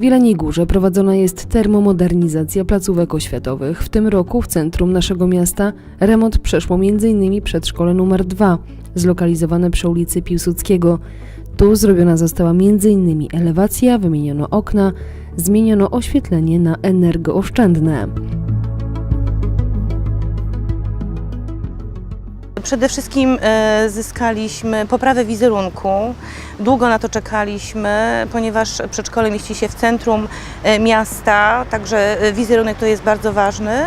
W Jeleniej Górze prowadzona jest termomodernizacja placówek oświatowych. W tym roku w centrum naszego miasta remont przeszło m.in. przedszkole nr 2, zlokalizowane przy ulicy Piłsudskiego. Tu zrobiona została m.in. elewacja, wymieniono okna, zmieniono oświetlenie na energooszczędne. Przede wszystkim e, zyskaliśmy poprawę wizerunku. Długo na to czekaliśmy, ponieważ przedszkole mieści się w centrum e, miasta, także e, wizerunek to jest bardzo ważny.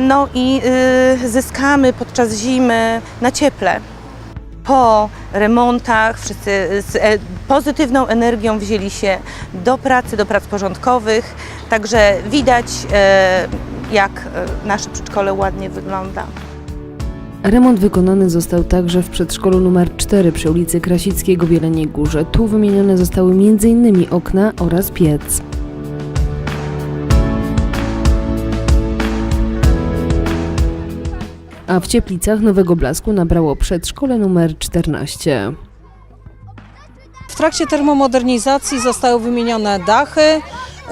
No i zyskamy podczas zimy na cieple. Po remontach wszyscy z pozytywną energią wzięli się do pracy, do prac porządkowych, także widać jak nasze przedszkole ładnie wygląda. Remont wykonany został także w przedszkolu numer 4 przy ulicy Krasickiego w Jeleniej Górze. Tu wymienione zostały m.in. okna oraz piec. A w Cieplicach nowego blasku nabrało przedszkole numer 14. W trakcie termomodernizacji zostały wymienione dachy,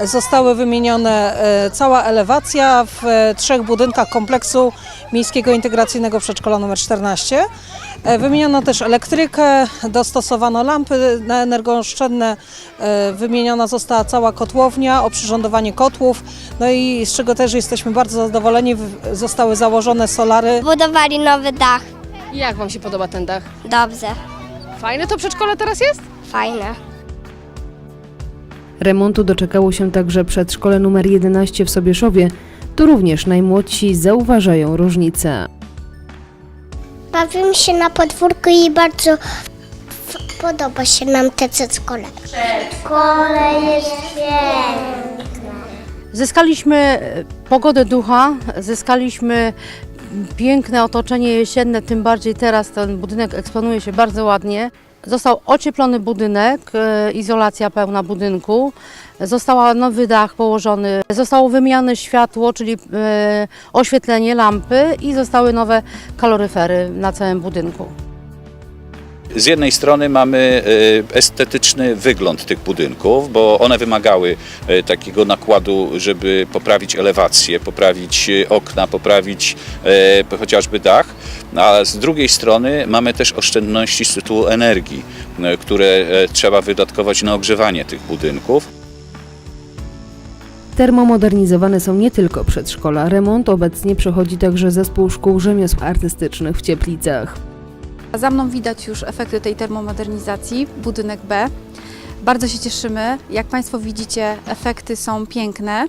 zostały wymienione e, cała elewacja w e, trzech budynkach kompleksu Miejskiego Integracyjnego Przedszkola nr 14. E, Wymieniono też elektrykę, dostosowano lampy na energooszczędne, wymieniona została cała kotłownia, oprzyrządowanie kotłów, no i z czego też jesteśmy bardzo zadowoleni, zostały założone solary Budowali nowy dach. Jak Wam się podoba ten dach? Dobrze, Fajne to przedszkole teraz jest? fajne. Remontu doczekało się także przedszkole numer 11 w Sobieszowie. Tu również najmłodsi zauważają różnicę. Bawimy się na podwórku i bardzo f- podoba się nam te przedszkole. Przedszkole jest piękne. Zyskaliśmy e, pogodę ducha, zyskaliśmy piękne otoczenie jesienne, tym bardziej teraz ten budynek eksponuje się bardzo ładnie. Został ocieplony budynek, e, izolacja pełna budynku, został nowy dach położony, zostało wymienione światło, czyli e, oświetlenie, lampy i zostały nowe kaloryfery na całym budynku. Z jednej strony mamy e, estetyczny wygląd tych budynków, bo one wymagały takiego nakładu, żeby poprawić elewację, poprawić okna, poprawić chociażby dach, a z drugiej strony mamy też oszczędności z tytułu energii, e, które e, trzeba wydatkować na ogrzewanie tych budynków. Termomodernizowane są nie tylko przedszkola. Remont obecnie przechodzi także zespół szkół rzemiosł artystycznych w Cieplicach. Za mną widać już efekty tej termomodernizacji, budynek B. Bardzo się cieszymy. Jak Państwo widzicie, efekty są piękne,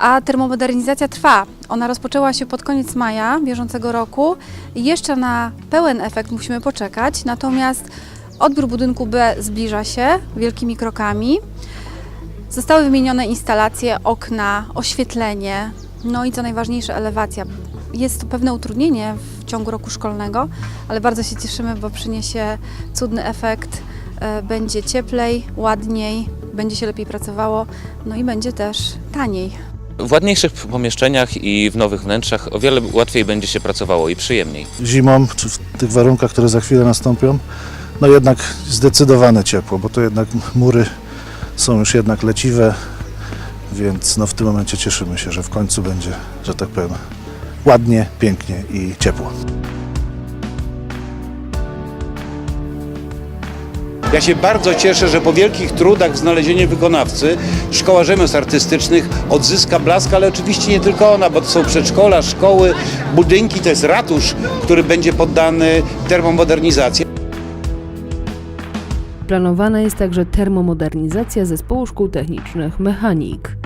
a termomodernizacja trwa. Ona rozpoczęła się pod koniec maja bieżącego roku. Jeszcze na pełen efekt musimy poczekać, natomiast odbiór budynku B zbliża się wielkimi krokami. Zostały wymienione instalacje, okna, oświetlenie, no i co najważniejsze, elewacja. Jest to pewne utrudnienie w ciągu roku szkolnego, ale bardzo się cieszymy, bo przyniesie cudny efekt. E, Będzie cieplej, ładniej, będzie się lepiej pracowało, no i będzie też taniej. W ładniejszych pomieszczeniach i w nowych wnętrzach o wiele łatwiej będzie się pracowało i przyjemniej. zimą, czy w tych warunkach, które za chwilę nastąpią, no jednak zdecydowane ciepło, bo to jednak mury są już jednak leciwe, więc no w tym momencie cieszymy się, że w końcu będzie, że tak powiem, ładnie, pięknie i ciepło. Ja się bardzo cieszę, że po wielkich trudach w znalezieniu wykonawcy Szkoła Rzemiosł Artystycznych odzyska blask, ale oczywiście nie tylko ona, bo to są przedszkola, szkoły, budynki, to jest ratusz, który będzie poddany termomodernizacji. Planowana jest także termomodernizacja zespołu szkół technicznych mechanik.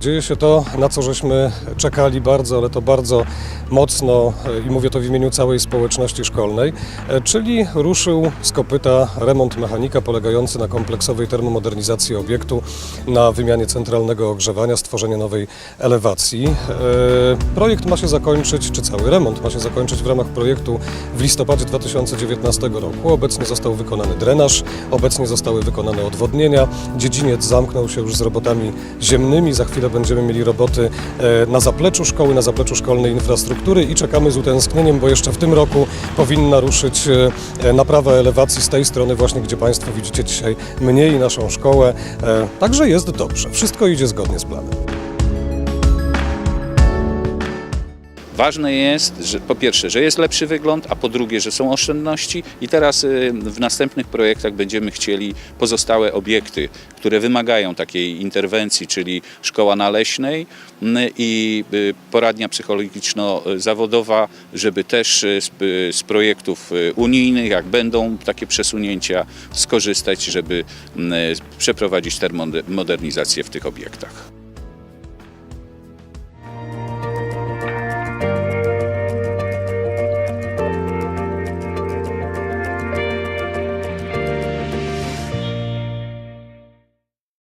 Dzieje się to, na co żeśmy czekali bardzo, ale to bardzo mocno e, i mówię to w imieniu całej społeczności szkolnej, e, czyli ruszył z kopyta remont mechanika polegający na kompleksowej termomodernizacji obiektu, na wymianie centralnego ogrzewania, stworzeniu nowej elewacji. E, Projekt ma się zakończyć, czy cały remont ma się zakończyć w ramach projektu w listopadzie 2019 roku. Obecnie został wykonany drenaż, obecnie zostały wykonane odwodnienia. Dziedziniec zamknął się już z robotami ziemnymi, za chwilę będziemy mieli roboty e, na zapleczu szkoły, na zapleczu szkolnej infrastruktury i czekamy z utęsknieniem, bo jeszcze w tym roku powinna ruszyć e, naprawa elewacji z tej strony właśnie, gdzie Państwo widzicie dzisiaj mnie i naszą szkołę. E, Także jest dobrze, wszystko idzie zgodnie z planem. Ważne jest, że po pierwsze, że jest lepszy wygląd, a po drugie, że są oszczędności i teraz y, w następnych projektach będziemy chcieli pozostałe obiekty, które wymagają takiej interwencji, czyli szkoła na Leśnej m, i y, poradnia psychologiczno-zawodowa, żeby też y, z, projektów unijnych, jak będą takie przesunięcia, skorzystać, żeby m, przeprowadzić termomodernizację w tych obiektach.